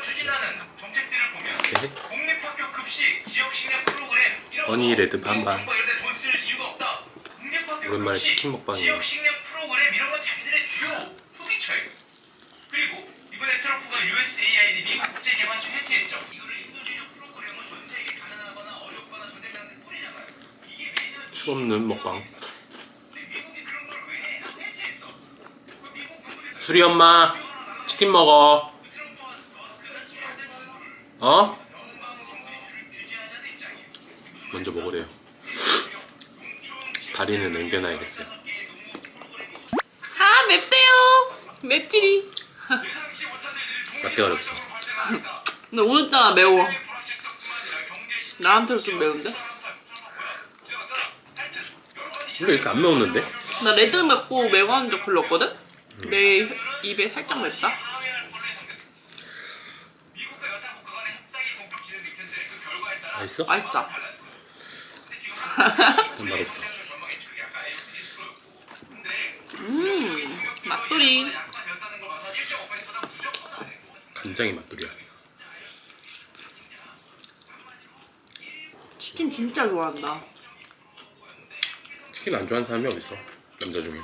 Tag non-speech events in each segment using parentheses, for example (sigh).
추진하는 정책들을 보면 네. 공립학교 급식, 지역 식량 프로그램 이런 레드 반반. 정부 이런 데돈쓸 이유가 없다. 공립학교 오랜만에 급식, 치킨 먹방이네. 지역 식량 프로그램 이런 건 자기들의 주요 소비처예요. 그리고 이번에 트럼프가 USAID 미국 국제개발처 해체했죠. 이거를 인도주의적 프로그램을 전 세계에 가난하거나 어렵거나 전쟁하는 데 뿌리잖아요. 이게 매년 수없는 먹방. 근데 미국이 그런 걸 왜 해? 아, 해체했어. 그 미국 정부에서 수리 엄마 치킨 먹어. 어? 먼저 먹으래요. 다리는 남겨놔야겠어요. 아 맵대요. 맵찔이. 맛대가 없어. 근데 오늘따라 매워. 나한테도 좀 매운데? 원래 이렇게 안 매웠는데? 나 레드 맵고 매워 하는 적 별로 없거든? 내 입에 살짝 맵다? 미국과 여타 국가 간의 협상이 본격 진행될 텐데 그 결과에 따라 맛있어? 맛있다. 일단 맛없어. 음, 맛돌이. 간장이 맛돌이야. 치킨 진짜 좋아한다. 치킨 안 좋아하는 사람이 어딨어? 남자 중에.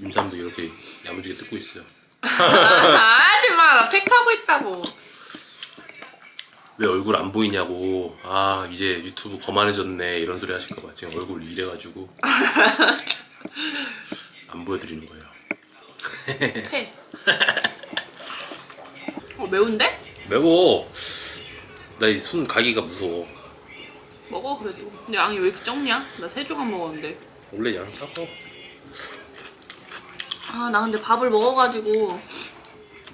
임산부 이렇게 야무지게 뜯고 있어요. (laughs) 팩하고 있다고. 왜 얼굴 안 보이냐고. 아 이제 유튜브 거만해졌네 이런 소리 하실까봐 지금 얼굴 이래가지고 (laughs) 안 보여드리는 거예요. 팩. (laughs) 어, 매운데? 매워. 나 이 손 가기가 무서워. 먹어, 그래도. 근데 양이 왜 이렇게 적냐? 나 세 조각 먹었는데. 원래 양 차고. 아, 나 근데 밥을 먹어가지고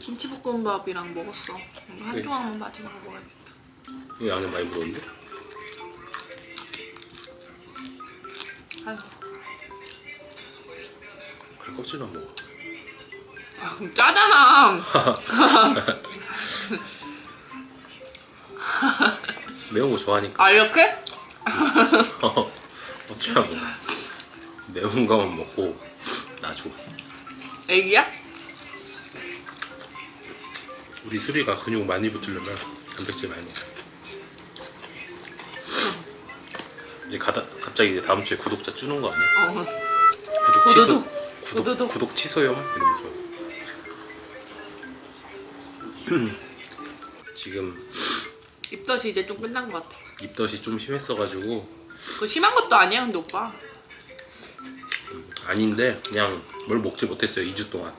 김치볶음밥이랑 먹었어. 이거 한 네. 조각만 마지막에 먹어야겠다. 이거 양이 많이 묻었는데? 아이고. 그래 껍질만 먹어. 아, 그럼 짜잖아. (laughs) 매운 거 좋아하니까. 아, 이렇게? (laughs) 어쩌라고. 매운 거만 먹고 나 줘. 애기야? 우리 수리가 근육 많이 붙으려면 단백질 많이 먹어. 이제 가다, 갑자기 이제 다음 주에 구독자 주는 거 아니야? 어. 구독 취소. 구독. 구독, 구독. 구독 취소요? 이러면서. (clears throat) 지금 입덧이 이제 좀 끝난 것 같아. 입덧이 좀 심했어가지고 그거 심한 것도 아니야, 근데 오빠. 아닌데 그냥 뭘 먹지 못했어요 2주 동안.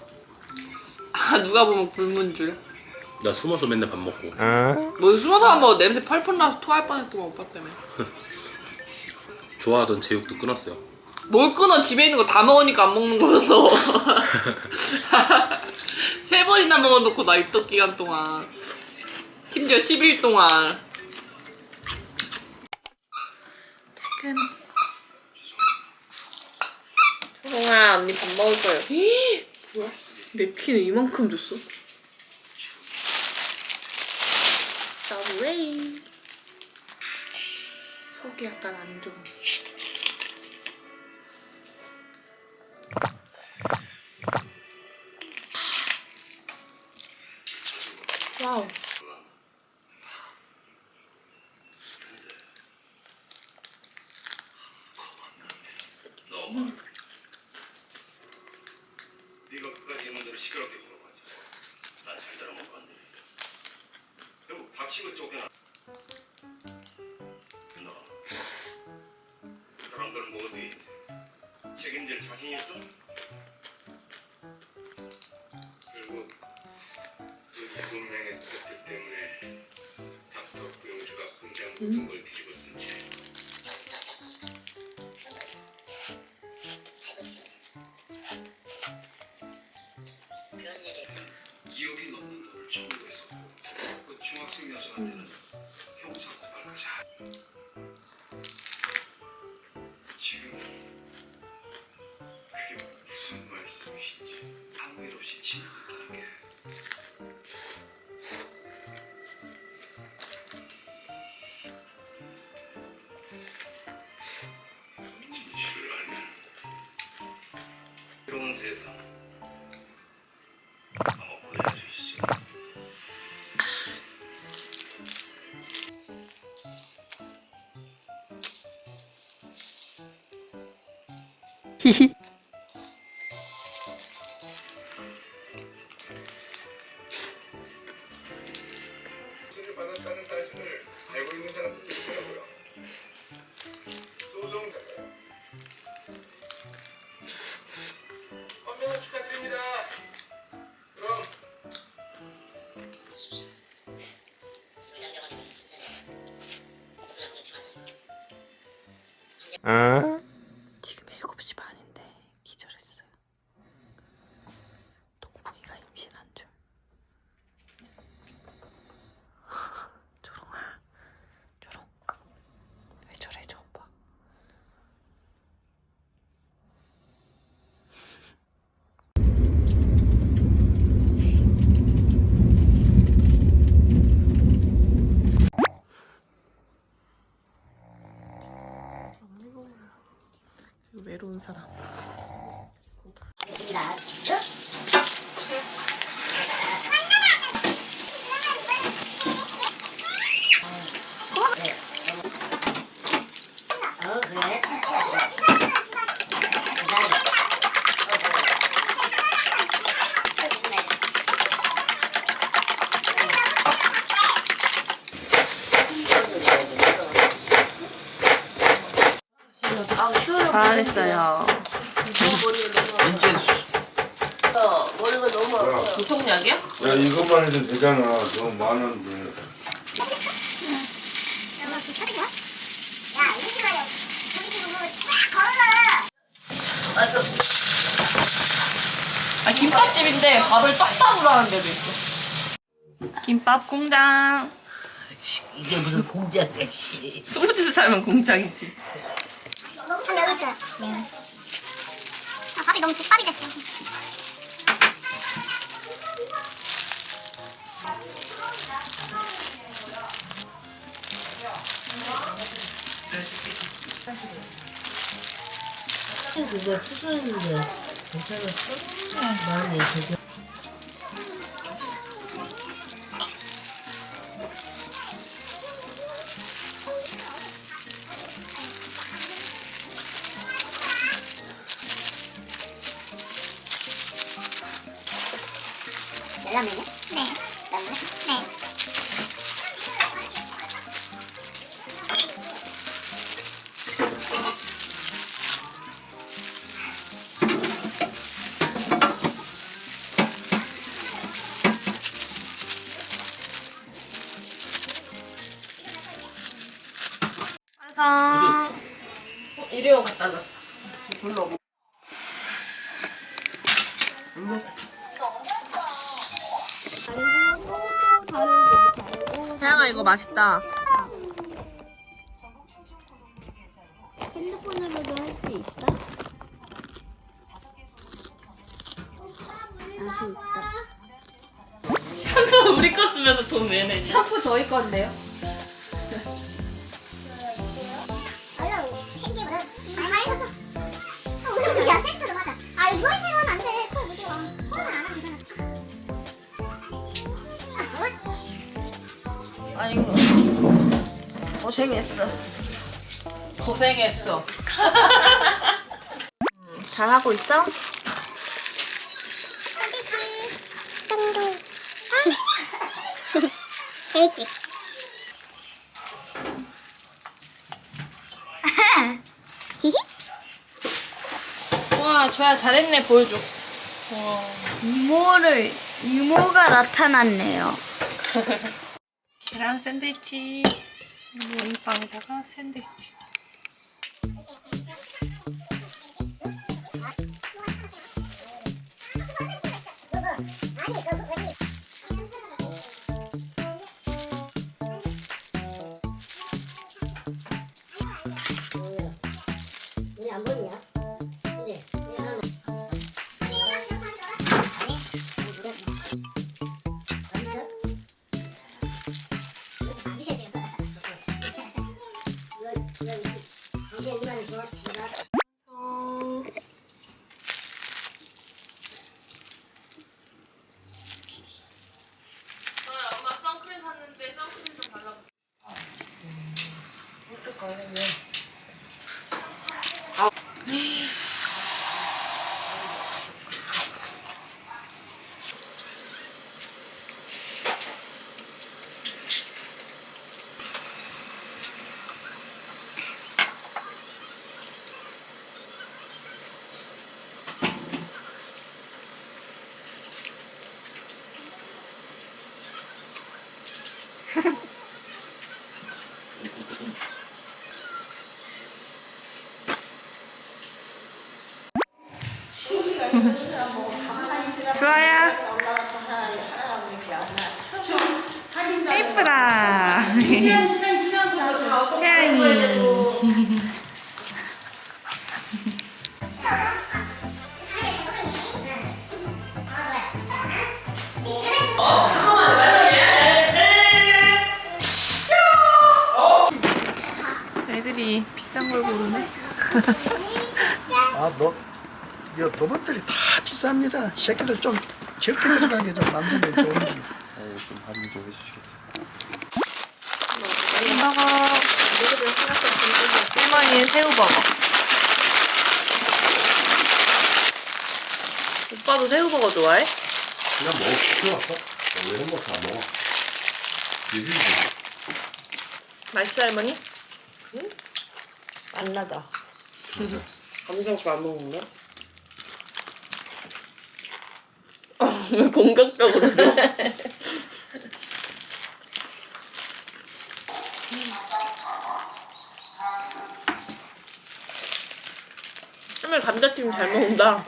아, 누가 보면 굶은 줄. 나 숨어서 맨날 밥 먹고 뭐 숨어서 한번 냄새 펄펄 나서 토할 뻔했구만 오빠 때문에. (laughs) 좋아하던 제육도 끊었어요. 뭘 끊어 집에 있는 거 다 먹으니까 안 먹는 거여서. (laughs) 세 번이나 먹어놓고 나 입덧 기간 동안. 심지어 10일 동안. 퇴근. 초롱아 언니 밥 먹을 거예요. 히! 뭐야? 냅킨을 이만큼 줬어? 서브웨이. 속이 약간 안 좋아. 와우. 네 그런 일을 기억이 넘는 돌을 치고 있었고 그 중학생 여자한테는 음. 형사 고발까지 하 세상 수를 잘했어요. 보통 약이야? 야 이것만 해도 되잖아. 너무 많은데. 아 김밥집인데 밥을 떡밥으로 하는 데도 있어. 김밥 공장. 이게 무슨 공장이야, 씨. 살 살면 공장이지. 아, 밥이 너무 족밥이 됐어. 그거 취소했는데 괜찮았어? 마음이 되게 라면이요? 네. 라면? 네. 맛있다. 핸드폰으로도 할 수 있어? 샴푸 우리 거 쓰면서 돈 왜 내냐? 샴푸 저희 건데요. 고 고생했어. 고생했어. (laughs) 잘하고 있어? 샌드위치. 샌드위치. 재밌지? 히히? 와, 좋아, 잘했네, 보여줘. 이모를 이모가 나타났네요. (laughs) 계란 샌드위치. 모닝빵에다가 샌드위치. 안 보이냐? 애들이 비싼 걸 고르네. (laughs) 아, 너, 이 로봇들이 다 비쌉니다. 새끼들 좀 적게 들어가게 좀 만들면 좋은지. 버거. 할머니의 새우버거. 오빠도 새우버거 좋아해? 그냥 먹어 시켜왔어? 왜 햄버거 다 먹어? 맛있어 할머니? 안 나가. 감자국도 안 먹는데? 왜 공격적으로 줘? 할머니 감자튀김 잘 먹는다.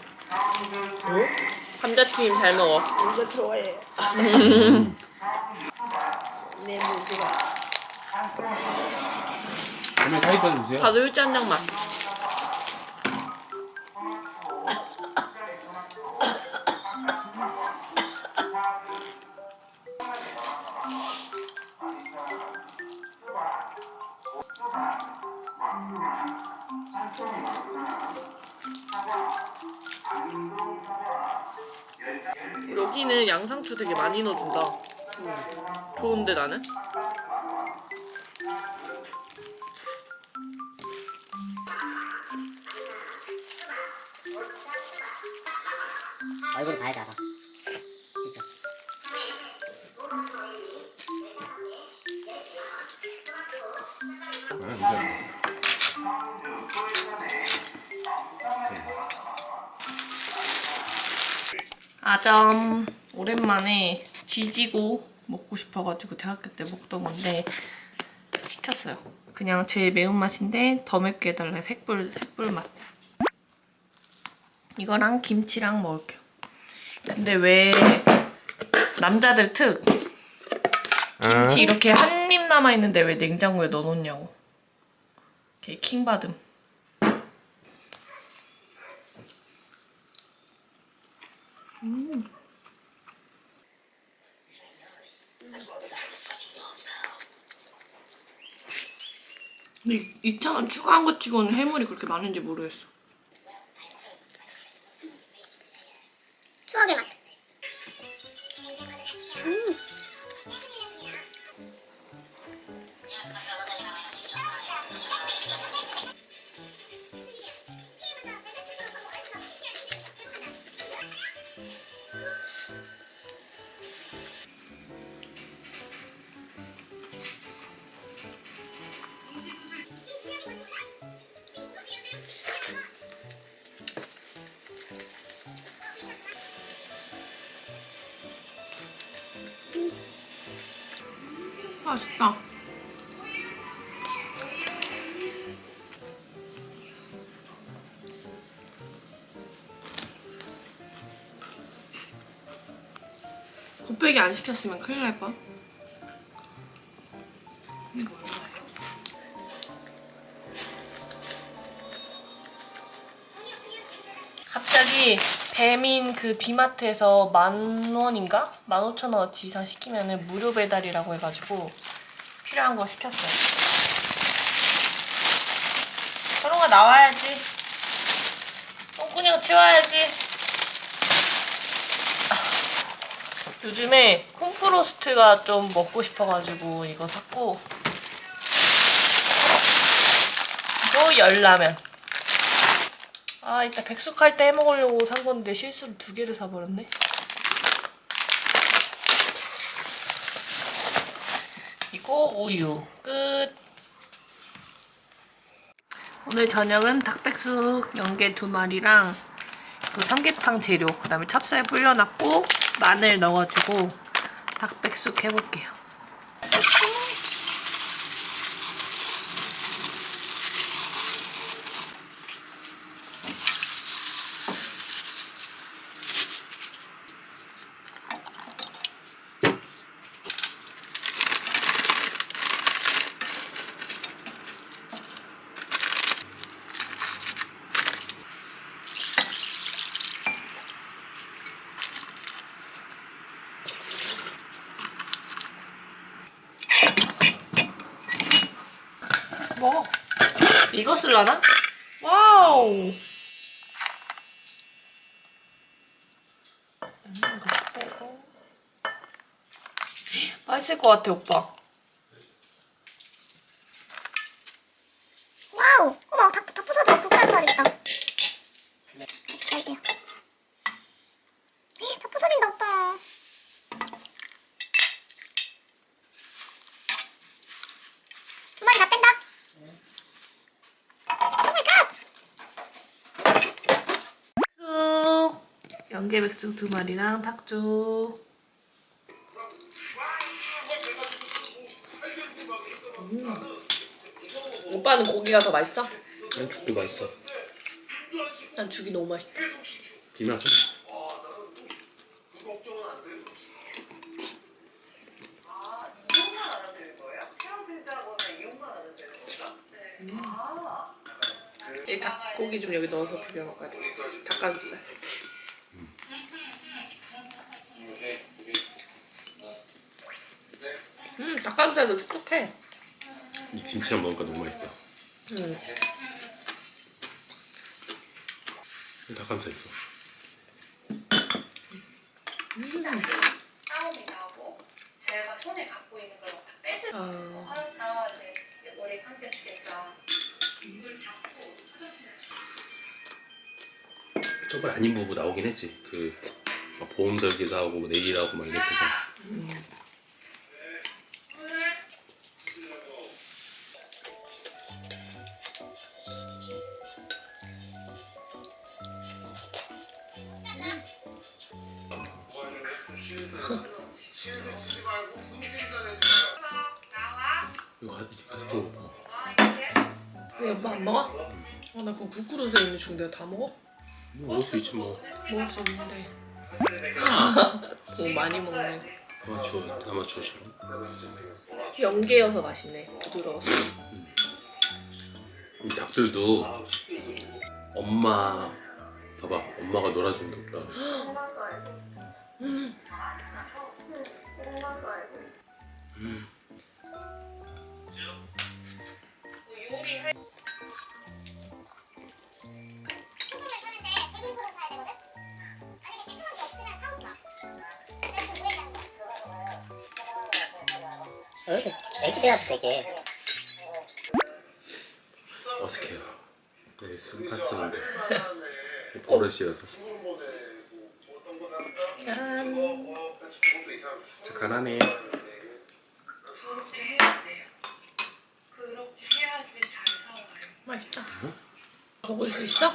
감자튀김 잘 먹어. 이거 좋아해. 내 무지가. 할머니 타이판 주세요 다들 일주 한 장만. 여기는 양상추 되게 많이 넣어준다. 좋은데 나는? 아점 오랜만에 지지고 먹고 싶어가지고 대학교 때 먹던 건데 시켰어요. 그냥 제일 매운맛인데 더 맵게 해달래 색불 색불 맛. 이거랑 김치랑 먹을게요. 근데 왜 남자들 특 김치 이렇게 한 입 남아 있는데 왜 냉장고에 넣어놓냐고. 이렇게 킹 받음. 근데 이 차는 추가한 것 치고는 해물이 그렇게 많은지 모르겠어. 맛있다. 곱빼기 안 시켰으면 큰일 날 뻔. 배민 그 비마트에서 만 원인가? 만 오천 원어치 이상 시키면은 무료 배달이라고 해가지고 필요한 거 시켰어요. 서롱아 나와야지. 똥구녕 치워야지. 아, 요즘에 콩프로스트가 좀 먹고 싶어가지고 이거 샀고 열라면. 아 이따 백숙할 때 해먹으려고 산 건데 실수로 두 개를 사버렸네. 이거 우유 끝. 오늘 저녁은 닭백숙 연계 두 마리랑 그 삼계탕 재료 그 다음에 찹쌀 불려놨고 마늘 넣어가지고 닭백숙 해볼게요. 먹어. 이거 쓸라나? 와우. 빼고. 맛있을 것 같아 오빠. 와우! 어머, 다, 다 부서져. 국자를 사야겠다. 잘 돼요. 다 부서진다, 오빠. 두 마리 다 뺀다. 오 마이 갓! 백숙 두 마리랑 닭죽. 음. 오빠는 고기가 더 맛있어? 그냥 죽도 맛있어. 난 죽이 너무 맛있다. 비벼서. 이 닭고기 좀 여기 넣어서 비벼 먹어야 돼. 닭가슴살. 닭가슴살도 촉촉해. 이 김치랑 먹으니까 너무 맛있다. 음. 닭가슴살 있어. 싸움이 나고 제가 손에 갖고 있는 걸다 뺏을 아, 하니까 이제 머리에 감겨 주겠다. 이걸 잡고 화장실에 저번에 아닌 부부 나오긴 했지. 그막 보험 설계사하고 뭐 내일하고 막 이랬대서. 이거 가- 좀 먹어. 왜 오빠 안 먹어? 어, 나 그거 국그릇에 있는 중 내가 다 먹어? 뭐 먹을 수 있지 뭐. 먹을 수 있는데. 너무 많이 먹네. 아마추어 아마추어 싫어. 연계여서 맛있네. 부드러워서. 이 닭들도 엄마 봐봐 엄마가 놀아준 게 없다. 이렇게 애기대가 되게 어색해요. 네, 술판 쓰는데 버릇이어서. 착한하네. 저렇게 해야 돼요. 그렇게 해야지 잘 살아요. 맛있다. 먹을 수 있어?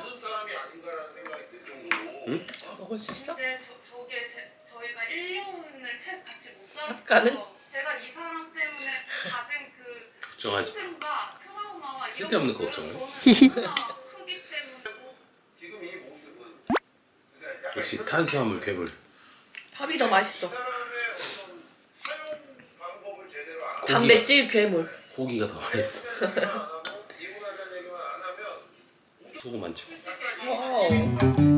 응? 먹을 수 있어? 근데 저, 저게 제, 저희가 1년을 채 같이 못 살았어요. 작 가는? 제가 이 사람 때문에 받은 그 걱정하지. 힘듦과 트라우마와 이런 쓸데없는 거 것들은 걱정해. 저는 너무나 크기 때문에 지금 이 모습은 역시 탄수화물 괴물. 밥이 더 맛있어. 사람의 어떤 사용 방법을 제대로 안 단백질 괴물. 고기가 더 맛있어. 하고 이분하자는 얘기만 안 하면 소금 안 찍고. 와우.